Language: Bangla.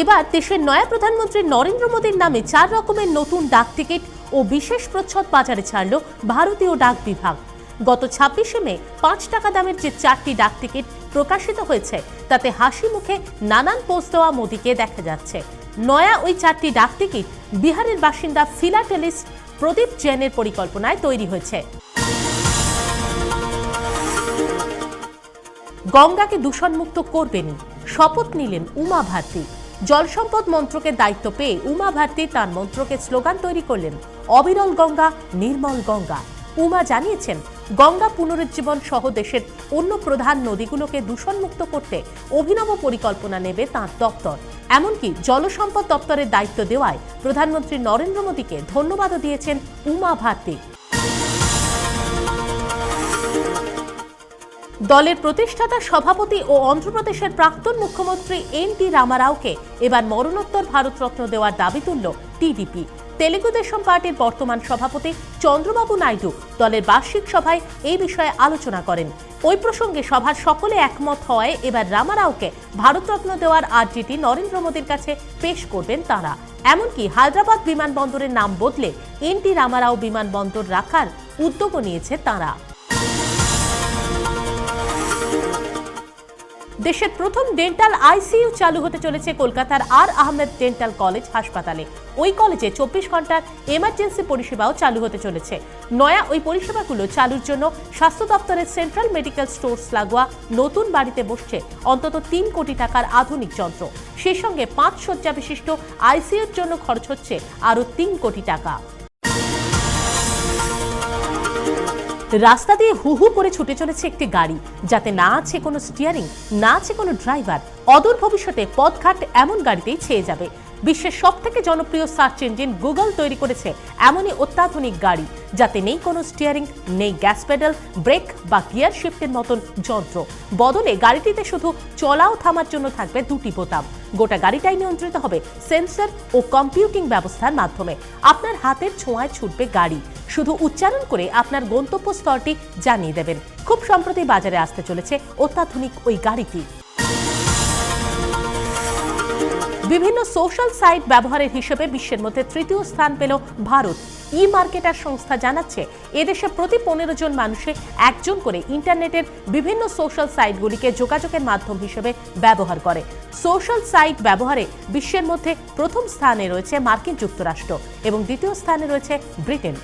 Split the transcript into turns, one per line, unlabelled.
এবার দেশের নয়া প্রধানমন্ত্রী নরেন্দ্র মোদীর নামে চার রকমের নতুন ডাক টিকিট ও বিশেষ প্রচ্ছদ বাজারে ছাড়ল ভারতীয় ডাক বিভাগ। গত ছাব্বিশে মে পাঁচ টাকা দামের যে চারটি ডাক টিকিট প্রকাশিত হয়েছে, তাতে হাসি মুখে নানান পোস্ট দেওয়া মোদীকে দেখা যাচ্ছে। নয়া ওই চারটি ডাক টিকিট বিহারের বাসিন্দা ফিলাটেলিস্ট প্রদীপ জৈনের পরিকল্পনায় তৈরি হয়েছে। গঙ্গাকে দূষণমুক্ত করবেনই শপথ নিলেন উমা ভারতী। জলসম্পদ মন্ত্রকের দায়িত্ব পেয়ে উমা ভারতী তার মন্ত্রকে স্লোগান তৈরি করলেন অবিরল গঙ্গা, নির্মল গঙ্গা। উমা জানিয়েছেন, গঙ্গা পুনরুজ্জীবন সহ দেশের অন্য প্রধান নদীগুলোকে দূষণমুক্ত করতে অভিনব পরিকল্পনা নেবে তাঁর দপ্তর। এমনকি জলসম্পদ দপ্তরের দায়িত্ব দেওয়ায় প্রধানমন্ত্রী নরেন্দ্র মোদীকে ধন্যবাদও দিয়েছেন উমা ভারতী। দলের প্রতিষ্ঠাতা, সভাপতি ও অন্ধ্রপ্রদেশের প্রাক্তন মুখ্যমন্ত্রী এন টি রামারাওকে এবার মরণোত্তর ভারতরত্ন দেওয়ার দাবি তুলল টিডিপি তেলেগু দেশম পার্টির বর্তমান সভাপতি চন্দ্রবাবু নাইডু দলের বার্ষিক সভায় এই বিষয়ে আলোচনা করেন। ওই প্রসঙ্গে সভার সকলে একমত হওয়ায় এবার রামারাওকে ভারতরত্ন দেওয়ার আর্জিটি নরেন্দ্র মোদীর কাছে পেশ করবেন তারা। এমনকি হায়দ্রাবাদ বিমানবন্দরের নাম বদলে এন টি রামারাও বিমানবন্দর রাখার উদ্যোগও নিয়েছে তারা। দেশের প্রথম ডেন্টাল আইসিইউ চালু হতে চলেছে কলকাতার আর আহমেদ ডেন্টাল কলেজ হাসপাতালে। ওই কলেজে চব্বিশ ঘণ্টার এমার্জেন্সি পরিষেবাও চালু হতে চলেছে। নয়া ওই পরিষেবাগুলো চালুর জন্য স্বাস্থ্য দপ্তরের সেন্ট্রাল মেডিকেল স্টোর্স লাগোয়া নতুন বাড়িতে বসছে অন্তত তিন কোটি টাকার আধুনিক যন্ত্র। সেই সঙ্গে পাঁচ শয্যা বিশিষ্ট আইসিইউর জন্য খরচ হচ্ছে আরও তিন কোটি টাকা। রাস্তা দিয়ে হু হু করে ছুটে চলেছে একটি গাড়ি। যাতে না আছে কোনো স্টিয়ারিং না আছে কোনো ড্রাইভার অদূর ভবিষ্যতে পথঘাট এমন গাড়িতেই ছেয়ে যাবে। বিশ্বের সব থেকে জনপ্রিয় সার্চ ইঞ্জিন গুগল তৈরি করেছে এমনই অত্যাধুনিক গাড়ি, যাতে নেই কোনো স্টিয়ারিং, নেই গ্যাস পেডাল, ব্রেক বা গিয়ার শিফটের মতন যন্ত্র। বদলে গাড়িটিতে শুধু চলাও থামার জন্য থাকবে দুটি বোতাম। গোটা গাড়িটাই নিয়ন্ত্রিত হবে সেন্সর ও কম্পিউটিং ব্যবস্থার মাধ্যমে। আপনার হাতের ছোঁয়ায় ছুটবে গাড়ি। শুধু উচ্চারণ করে আপনার গন্তব্য স্তরটি জানিয়ে দেবেন। খুব সম্প্রতি বাজারে আসতে চলেছে অত্যাধুনিক ওই গাড়িটি। বিভিন্ন সোশ্যাল সাইট ব্যবহারের হিসেবে বিশ্বের মধ্যে তৃতীয় স্থান পেল ভারত। ই মার্কেটার সংস্থা জানাচ্ছে, এদেশে প্রতি পনেরো জন মানুষে একজন করে ইন্টারনেটের বিভিন্ন সোশ্যাল সাইটগুলিকে যোগাযোগের মাধ্যম হিসেবে ব্যবহার করে। সোশ্যাল সাইট ব্যবহারে বিশ্বের মধ্যে প্রথম স্থানে রয়েছে মার্কিন যুক্তরাষ্ট্র এবং দ্বিতীয় স্থানে রয়েছে ব্রিটেন।